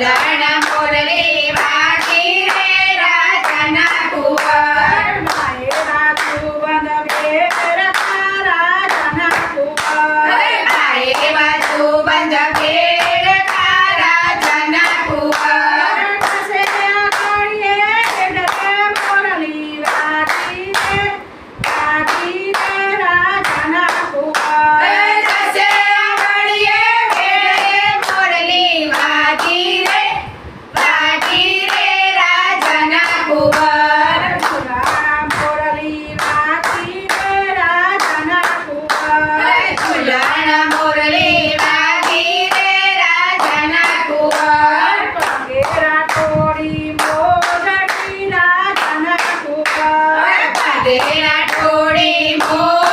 learn. They are told him.